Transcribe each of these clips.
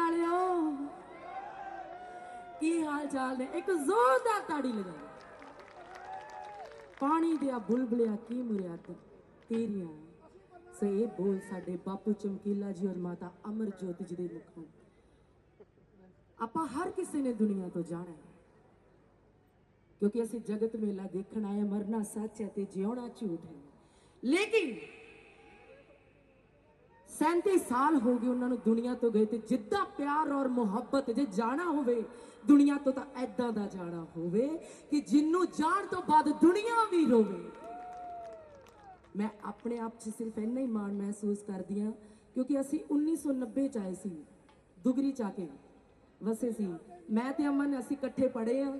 ਵਾਲਿਓ, ਕੀ ਹਾਲ ਚਾਲ ਨੇ? ਇੱਕ ਜ਼ੋਰਦਾਰ ਤਾੜੀ ਲਗਾਓ ਪਾਣੀ ਦੇ ਆ ਬੁਲਬੁਲਿਆ ਕੀ ਮੁਰਿਆਦ ਤੇਰੀਆਂ ਸੋ ਇਹ ਬੋਲ ਸਾਡੇ ਬਾਪੂ ਚਮਕੀਲਾ ਜੀ ਔਰ ਮਾਤਾ ਅਮਰਜੋਤ ਜੀ ਦੇ ਮੁਖੋਂ। ਆਪਾਂ ਹਰ ਕਿਸੇ ਨੇ ਦੁਨੀਆ ਤੋਂ ਜਾਣਾ ਹੈ। ਕਿਉਂਕਿ ਅਸੀਂ ਜਗਤ ਮੇਲਾ ਦੇਖਣ ਆਏ ਮਰਨਾ ਸੱਚ ਹੈ ਤੇ ਜਿਉਣਾ ਝੂਠ ਹੈ। ਲੇਕਿਨ 37 ਸਾਲ ਹੋ ਗਏ ਉਹਨਾਂ ਨੂੰ ਦੁਨੀਆ ਤੋਂ ਗਏ ਤੇ ਜਿੱਦਾਂ ਪਿਆਰ ਔਰ ਮੁਹੱਬਤ ਜੇ ਜਾਣਾ ਹੋਵੇ, ਦੁਨੀਆ ਤੋਂ ਤਾਂ ਐਦਾਂ ਦਾ ਜਾਣਾ ਹੋਵੇ ਕਿ ਜਿੰਨੂੰ ਜਾਣ ਤੋਂ ਬਾਅਦ ਦੁਨੀਆ ਵੀ ਰੋਵੇ। ਮੈਂ ਆਪਣੇ ਆਪ 'ਚ ਸਿਰਫ ਇੰਨਾ ਹੀ ਮਾਣ ਮਹਿਸੂਸ ਕਰਦੀ ਹਾਂ, ਕਿਉਂਕਿ ਅਸੀਂ 1990 ਚ ਆਏ ਸੀ, ਦੁਗਰੀ ਚ ਆ ਕੇ ਵਸੇ ਸੀ। ਮੈਂ ਤੇ ਅਮਨ ਅਸੀਂ ਇਕੱਠੇ ਪੜ੍ਹੇ ਆ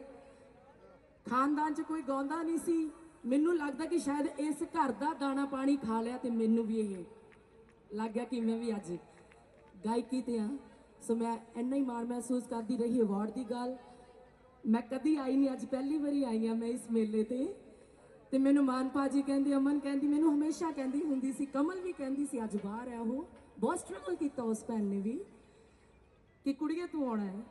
ਖਾਨਦਾਨ 'ਚ ਕੋਈ ਗਾਉਂਦਾ ਨਹੀਂ ਸੀ। ਮੈਨੂੰ ਲੱਗਦਾ ਕਿ ਸ਼ਾਇਦ ਇਸ ਘਰ ਦਾ ਦਾਣਾ ਪਾਣੀ ਖਾ ਲਿਆ ਤੇ ਮੈਨੂੰ ਵੀ ਇਹ ਲੱਗ ਗਿਆ ਕਿ ਮੈਂ ਵੀ ਅੱਜ। ਗਾਇਕੀ ਤੇ ਆ ਸੋ ਮੈਂ ਇੰਨਾ ਹੀ ਮਾਣ ਮਹਿਸੂਸ ਕਰਦੀ ਰਹੀ ਅਵਾਰਡ ਦੀ ਗੱਲ। ਮੈਂ ਕਦੀ ਆਈ ਨਹੀਂ, ਅੱਜ ਪਹਿਲੀ ਵਾਰੀ ਆਈ ਆ ਮੈਂ ਇਸ ਮੇਲੇ ਤੇ। ਤੇ ਮੈਨੂੰ ਮਾਨਪਾ ਜੀ ਕਹਿੰਦੀ, ਅਮਨ ਕਹਿੰਦੀ, ਮੈਨੂੰ ਹਮੇਸ਼ਾ ਕਹਿੰਦੀ ਹੁੰਦੀ ਸੀ, ਕਮਲ ਵੀ ਕਹਿੰਦੀ ਸੀ, ਅੱਜ ਬਾਹਰ ਆ ਉਹ। ਬਹੁਤ ਸਟਰਗਲ ਕੀਤਾ ਉਸ ਭੈਣ ਨੇ ਵੀ ਕਿ ਕੁੜੀਏ ਤੂੰ ਆਉਣਾ ਹੈ।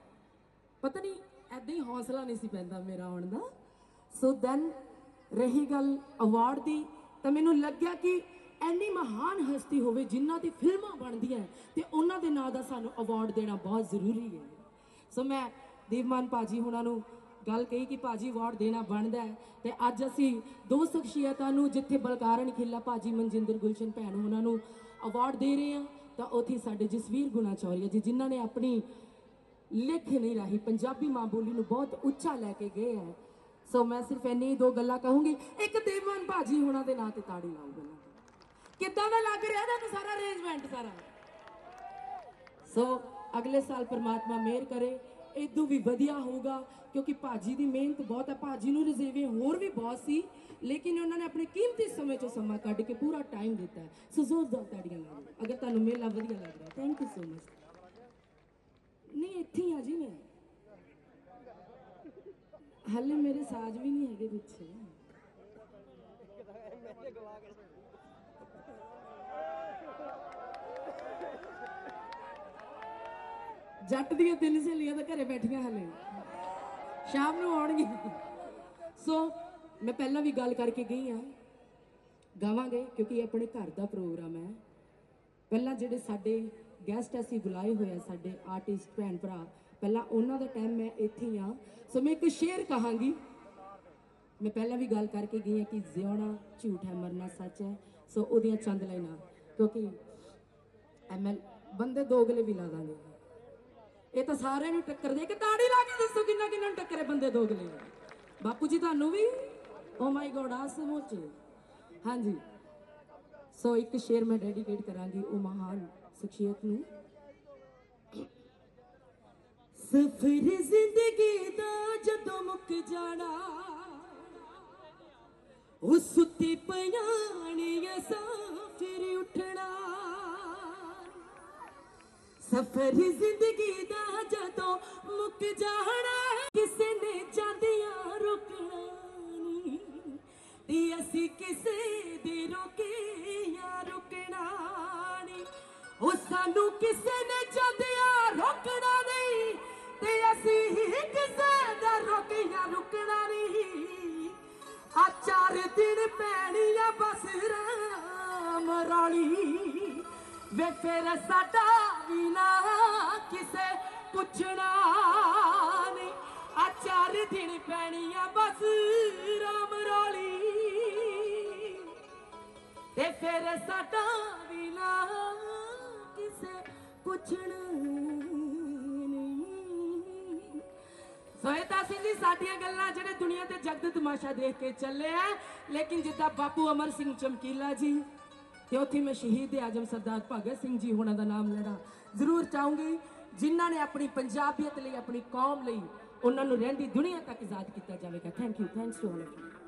ਪਤਾ ਨਹੀਂ ਐਦਾਂ ਹੀ ਹੌਸਲਾ ਨਹੀਂ ਸੀ ਪੈਂਦਾ ਮੇਰਾ ਆਉਣ ਦਾ। ਸੋ ਦੈਨ ਰਹੀ ਗੱਲ ਅਵਾਰਡ ਦੀ, ਤਾਂ ਮੈਨੂੰ ਲੱਗਿਆ ਕਿ ਐਨੀ ਮਹਾਨ ਹਸਤੀ ਹੋਵੇ ਜਿਨ੍ਹਾਂ ਦੀ ਫਿਲਮਾਂ ਬਣਦੀਆਂ ਤੇ ਉਹਨਾਂ ਦੇ ਨਾਂ ਦਾ ਸਾਨੂੰ ਅਵਾਰਡ ਦੇਣਾ ਬਹੁਤ ਜ਼ਰੂਰੀ ਹੈ। ਸੋ ਮੈਂ ਦੇਵਮਾਨ ਭਾਜੀ ਹੁਣਾਂ ਨੂੰ ਗੱਲ ਕਹੀ ਕਿ ਭਾਜੀ ਅਵਾਰਡ ਦੇਣਾ ਬਣਦਾ ਹੈ ਤੇ ਅੱਜ ਅਸੀਂ ਦੋ ਸ਼ਖਸੀਅਤਾਂ ਨੂੰ ਜਿੱਥੇ ਬਲਕਾਰਨ ਖਿੱਲਾ ਭਾਜੀ ਮਨਜਿੰਦਰ ਗੁਲਸ਼ਨ ਭੈਣ ਉਹਨਾਂ ਨੂੰ ਅਵਾਰਡ ਦੇ ਰਹੇ ਹਾਂ, ਤਾਂ ਉੱਥੇ ਸਾਡੇ ਜਸਵੀਰ ਗੁਣਾ ਚੌਰੀਆ ਜੀ, ਜਿਨ੍ਹਾਂ ਨੇ ਆਪਣੀ ਲਿਖ ਨਹੀਂ ਰਹੀ ਪੰਜਾਬੀ ਮਾਂ ਬੋਲੀ ਨੂੰ ਬਹੁਤ ਉੱਚਾ ਲੈ ਕੇ ਗਏ ਹੈ। ਸੋ ਮੈਂ ਸਿਰਫ ਇੰਨੀ ਦੋ ਗੱਲਾਂ ਕਹੂੰਗੀ। ਇੱਕ ਦੇਵਮਾਨ ਭਾਜੀ ਹੁਣਾਂ ਦੇ ਨਾਂ ਤੇ ਤਾੜੀ ਲਾਓ ਗੱਲਾਂ ਕਿੱਦਾਂ ਦਾ ਲੱਗ ਰਿਹਾ? ਤੁਹਾਨੂੰ ਸਾਰਾ ਅਰੇਂਜਮੈਂਟ ਸਾਰਾ। ਸੋ ਅਗਲੇ ਸਾਲ ਪ੍ਰਮਾਤਮਾ ਮਿਹਰ ਕਰੇ। ਇਦੋਂ ਵੀ ਵਧੀਆ ਹੋਊਗਾ, ਕਿਉਂਕਿ ਭਾਜੀ ਦੀ ਮਿਹਨਤ ਬਹੁਤ ਹੈ। ਭਾਜੀ ਨੂੰ ਰਿਜ਼ਰਵੇ ਹੋਰ ਵੀ ਬਹੁਤ ਸੀ, ਲੇਕਿਨ ਉਹਨਾਂ ਨੇ ਆਪਣੇ ਕੀਮਤੀ ਸਮੇਂ ਚੋਂ ਸਮਾਂ ਕੱਢ ਕੇ ਪੂਰਾ ਟਾਈਮ ਦਿੱਤਾ ਹੈ। ਸੋ ਜ਼ੋਰਦਾਰ ਤਾੜੀਆਂ ਲਾਓ। ਅਗਰ ਤੁਹਾਨੂੰ ਮੇਲਾ ਵਧੀਆ ਲੱਗ ਰਿਹਾ ਥੈਂਕ ਯੂ ਸੋ ਮਚ ਨਹੀਂ, ਇੱਥੇ ਆ ਜੀ ਮੈਂ। ਹਾਲੇ ਮੇਰੇ ਸਾਜ਼ ਵੀ ਨਹੀਂ ਹੈਗੇ ਪਿੱਛੇ। ਜੱਟ ਦੀਆਂ ਤਿੰਨ ਸਹੇਲੀਆਂ ਤਾਂ ਘਰੇ ਬੈਠੀਆਂ ਹਲੇ। ਸ਼ਾਮ ਨੂੰ ਆਉਣਗੀਆਂ। ਸੋ ਮੈਂ ਪਹਿਲਾਂ ਵੀ ਗੱਲ ਕਰਕੇ ਗਈ ਆ ਗਾਵਾਂਗੇ, ਕਿਉਂਕਿ ਇਹ ਆਪਣੇ ਘਰ ਦਾ ਪ੍ਰੋਗਰਾਮ ਹੈ। ਪਹਿਲਾਂ ਜਿਹੜੇ ਸਾਡੇ ਗੈਸਟ ਅਸੀਂ ਬੁਲਾਏ ਹੋਏ ਆ, ਸਾਡੇ ਆਰਟਿਸਟ ਭੈਣ ਭਰਾ, ਪਹਿਲਾਂ ਉਹਨਾਂ ਦਾ ਟਾਈਮ ਮੈਂ ਇੱਥੇ ਹੀ ਆ ਸੋ ਮੈਂ ਇੱਕ ਸ਼ੇਰ ਕਹਾਂਗੀ। ਮੈਂ ਪਹਿਲਾਂ ਵੀ ਗੱਲ ਕਰਕੇ ਗਈ ਹਾਂ ਕਿ ਜਿਉਣਾ ਝੂਠ ਹੈ, ਮਰਨਾ ਸੱਚ ਹੈ। ਸੋ ਉਹਦੀਆਂ ਚੰਦ ਲਾਈਨਾਂ, ਕਿਉਂਕਿ ਐਮਐਲ ਬੰਦੇ ਦੋਗਲੇ ਵੀ ਲਾ ਦਾਂਗੇ। ਇਹ ਤਾਂ ਸਾਰਿਆਂ ਨੂੰ ਟੱਕਰ ਦੇ। ਕਿ ਤਾੜੀ ਲਾ ਕੇ ਦੱਸੋ ਕਿੰਨਾ ਕਿੰਨਾ ਨੂੰ ਟੱਕਰੇ ਬੰਦੇ ਦੋਗਲੇ ਬਾਪੂ ਜੀ ਤੁਹਾਨੂੰ ਵੀ? ਓ ਮਾਈ ਗੋਡ ਆ ਸਮੋਚ। ਹਾਂਜੀ। ਸੋ ਇੱਕ ਸ਼ੇਰ ਮੈਂ ਡੈਡੀਕੇਟ ਕਰਾਂਗੀ ਉਹ ਮਹਾਨ ਸ਼ਖਸੀਅਤ ਨੂੰ। ਸਫਰ ਜ਼ਿੰਦਗੀ ਦਾ ਜਦੋਂ ਮੁੱਕ ਜਾਣਾ, ਉਹ ਸੁੱਤੇ ਪਿਆਣੀਆਂ ਸਾਫਿਰ ਉੱਠਣਾ ਸਫਰ ਜ਼ਿੰਦਗੀ ਦਾ ਜਦੋਂ ਮੁੱਕ ਜਾਣਾ ਕਿਸੇ ਨੇ ਜਾਂਦਿਆਂ ਰੁਕਣਾ ਨਹੀਂ। ਤੇ ਅਸੀਂ ਕਿਸੇ ਦੇ ਰੋਕੇ ਜਾਂ ਰੁਕਣਾ ਨਹੀਂ। ਉਹ ਸਾਨੂੰ ਕਿਸੇ ਨੇ ਜਾਂਦਿਆਂ ਰੁਕਣਾ ਨਹੀਂ। ਤੇ ਅਸੀਂ ਕਿਸੇ ਦਾ ਰੋਕੇ ਜਾਂ ਰੁਕਣਾ ਨਹੀਂ। ਆ ਚਾਰ ਦਿਨ ਪੈਣੀਆਂ ਬਸ ਰਾਮ ਰਾਣੀ। ਵੇ ਫਿਰ ਸਾਡਾ ਵੀ ਨਾ ਕਿਸੇ ਪੁੱਛਣਾ ਨਹੀਂ। ਆ ਚਾਰ ਦਿਨ ਪੈਣੀਆਂ ਬਸ ਰਾਮ ਰੋਲੀ। ਤੇ ਫਿਰ ਸਾਡਾ ਵੀ ਨਾ ਕਿਸੇ ਪੁੱਛਣਾ ਨਹੀਂ। ਸੋਇਤਾ ਸਿੰਘ ਜੀ ਸਾਡੀਆਂ ਗੱਲਾਂ ਜਿਹੜੇ ਦੁਨੀਆ ਤੇ ਜਗਤ ਤਮਾਸ਼ਾ ਦੇਖ ਕੇ ਚੱਲੇ ਆ, ਲੇਕਿਨ ਜਿੱਦਾਂ ਬਾਪੂ ਅਮਰ ਸਿੰਘ ਚਮਕੀਲਾ ਜੀ ਤੇ ਉੱਥੇ ਮੈਂ ਸ਼ਹੀਦ ਆਜਮ ਸਰਦਾਰ ਭਗਤ ਸਿੰਘ ਜੀ ਹੋਣਾ ਦਾ ਨਾਮ ਲੈਣਾ। ਜ਼ਰੂਰ ਚਾਹੂੰਗੀ ਜਿਨ੍ਹਾਂ ਨੇ ਆਪਣੀ ਪੰਜਾਬੀਅਤ ਲਈ, ਆਪਣੀ ਕੌਮ ਲਈ ਉਹਨਾਂ ਨੂੰ ਰਹਿੰਦੀ ਦੁਨੀਆ ਤੱਕ ਆਜ਼ਾਦ ਕੀਤਾ ਜਾਵੇਗਾ। Thank you thanks to all of you